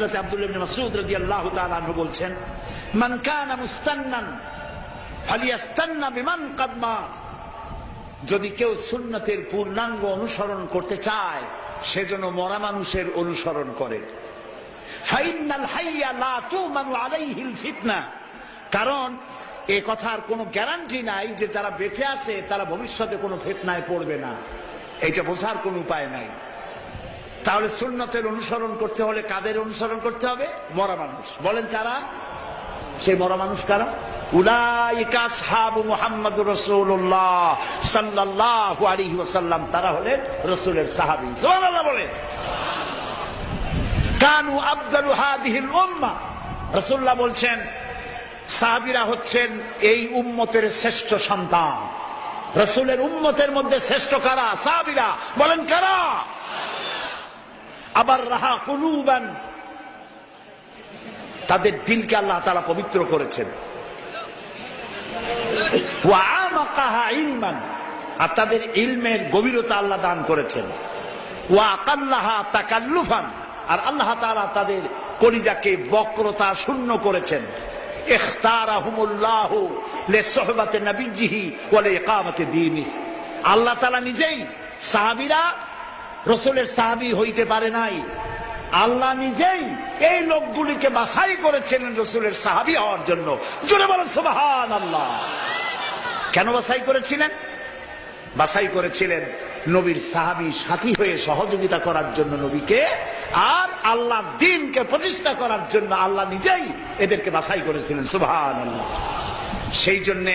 হযরত আব্দুল্লাহ ইবনে মাসউদ রাদিয়াল্লাহু তাআলা আনহু বলছেন, মান কানা মুস্তান্নান ফালিয়াস্তান্না বিমান যদি কেউ সুন্নতের পূর্ণাঙ্গ অনুসরণ করতে চায় সেজন্য মরা মানুষের অনুসরণ করে। কারণ, এ কথার কোনো গ্যারান্টি নাই যে যারা বেঁচে আছে, তারা ভবিষ্যতে কোনো ফিতনায় পড়বে না। এইটা বোঝার কোনো উপায় নাই। তাহলে সুন্নতের অনুসরণ করতে হলে কাদের অনুসরণ করতে হবে? মরা মানুষ। বলেন কারা? সেই মরা মানুষ কারা? তারা হলেন রাসূলের সাহাবী। বলে কানু উম্মাহ রাসূলুল্লাহ বলছেন, সাহাবীরা হচ্ছেন এই উম্মতের শ্রেষ্ঠ সন্তান। রসুলের উম্মতের মধ্যে শ্রেষ্ঠ কারা? সাহাবীরা। বলেন কারা? আবার রাহা কুলুবান। তাদের দিলকে আল্লাহ তাআলা পবিত্র করেছেন। ইলমান। আর তাদের ইলমের গভীরতা আল্লাহ দান করেছেন। তাকাল্লুফান। আর আল্লাহ তাআলা তাদের কলিজাকে বক্রতা শূন্য করেছেন। আল্লাহ তাআলা নিজেই সাহাবীরা রসুলের সাহাবী হইতে পারে নাই। আল্লাহ নিজেই এই লোকগুলিকে বাছাই করেছিলেন রসুলের সাহাবী হওয়ার জন্য। জোরে বলেন সুবহান আল্লাহ কেন বাছাই করেছিলেন? বাছাই করেছিলেন নবীর সাহাবী সাথী হয়ে সহযোগিতা করার জন্য নবীকে, আর আল্লাহ দিনকে প্রতিষ্ঠা করার জন্য আল্লাহ নিজেই এদেরকে বাছাই করেছিলেন সুবহান আল্লাহ সেই জন্যে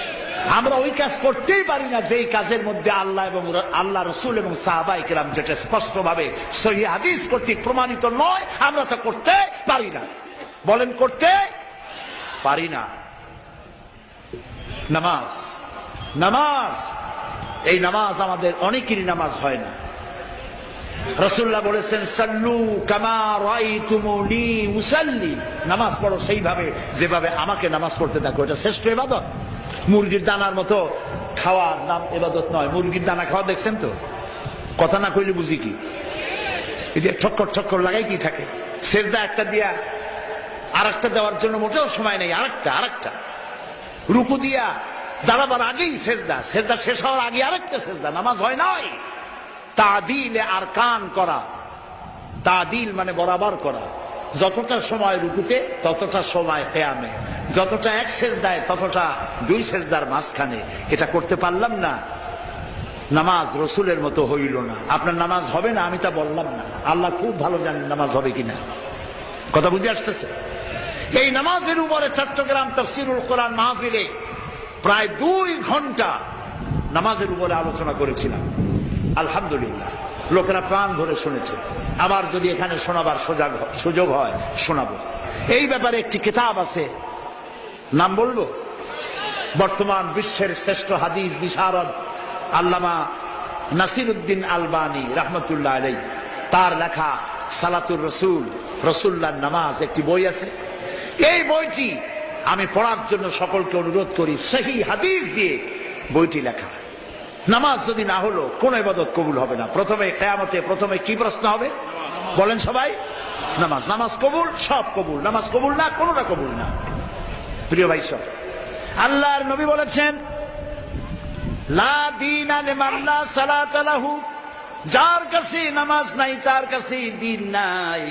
আমরা ওই কাজ করতেই পারি না যেই কাজের মধ্যে আল্লাহ এবং আল্লাহ রসুল এবং সাহাবাই কেরাম যেটা স্পষ্ট ভাবে সহি হাদিস কর্তৃক প্রমাণিত নয়, আমরা তা করতে পারি না। বলেন, করতে পারি না। নামাজ নামাজ। এই নামাজ আমাদের অনেকেরই নামাজ হয় না। রসুল্লাহ বলেছেন, সাল্লু কামা রাইতুমুনি মুসাল্লি। নামাজ পড়ো সেইভাবে, যেভাবে আমাকে নামাজ পড়তে দেখো, এটা শ্রেষ্ঠ এবাদত মুরগির দানার মতো খাওয়ার নাম এবাদত নয়। মুরগির দানা খাওয়া দেখছেন তো? কথা না কইলে বুঝি কি? এই যে ঠক্কর ঠক্কর লাগাই কি থাকে? শেষদা একটা দিয়া আর একটা দেওয়ার জন্য মোটেও সময় নেই। আরেকটা আরেকটা। রুকু দিয়া দাঁড়াবার আগেই শেষদা শেষদা শেষ হওয়ার আগে আরেকটা শেষদা নামাজ হয় নাই। তাদিলে আর কান করা। তাদিল মানে বরাবর করা। যতটা সময় রুকুতে, ততটা সময় কেয়ামে। যতটা এক শেষ দেয় ততটা দুই শেষদার মাঝখানে। এটা করতে পারলাম না। নামাজ রসুলের মতো হইল না। আপনার নামাজ হবে না, আমি তা বললাম না। আল্লাহ খুব ভালো জানেন নামাজ হবে কিনা। কথা বুঝে আসতেছে? এই নামাজের উপরে চট্টগ্রাম তফসিরুল কোরআন মাহফিলে প্রায় দুই ঘণ্টা নামাজের উপরে আলোচনা করেছিলাম। আলহামদুলিল্লাহ। লোকেরা প্রাণ ভরে শুনেছে। আবার যদি এখানে শোনাবার সুযোগ হয়, শোনাবো। এই ব্যাপারে একটি কিতাব আছে নাম বলব? বর্তমান বিশ্বের শ্রেষ্ঠ হাদিস বিশারদ আল্লামা নাসির উদ্দিন আলবানী রহমতুল্লাহ আলাই তার লেখা সালাতুর রসুল রসুল্লাহ নামাজ একটি বই আছে। এই বইটি আমি পড়ার জন্য সকলকে অনুরোধ করি, সেই হাদিস দিয়ে বইটি লেখা। নামাজ যদি না হলো, কোন এবাদত কবুল হবে না। প্রথমে কেয়ামতে প্রথমে কি প্রশ্ন হবে? বলেন সবাই। নামাজ নামাজ কবুল, সব কবুল। নামাজ কবুল না কোনটা কবুল না। প্রিয় ভাই সব, আল্লাহর নবী বলেছেন যার কাছে নামাজ নাই, তার কাছে দিন নাই।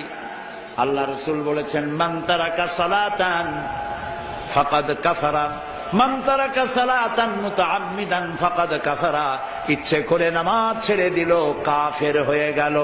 আল্লাহ রসুল বলেছেন, মান তারাকা সালাতান ফাকাদ কাফারা, মান তারাকা সালাতান মুতাআম্মিদান ফাকাদ কাফারা, ইচ্ছে করে নামাজ ছেড়ে দিল, কাফের হয়ে গেল।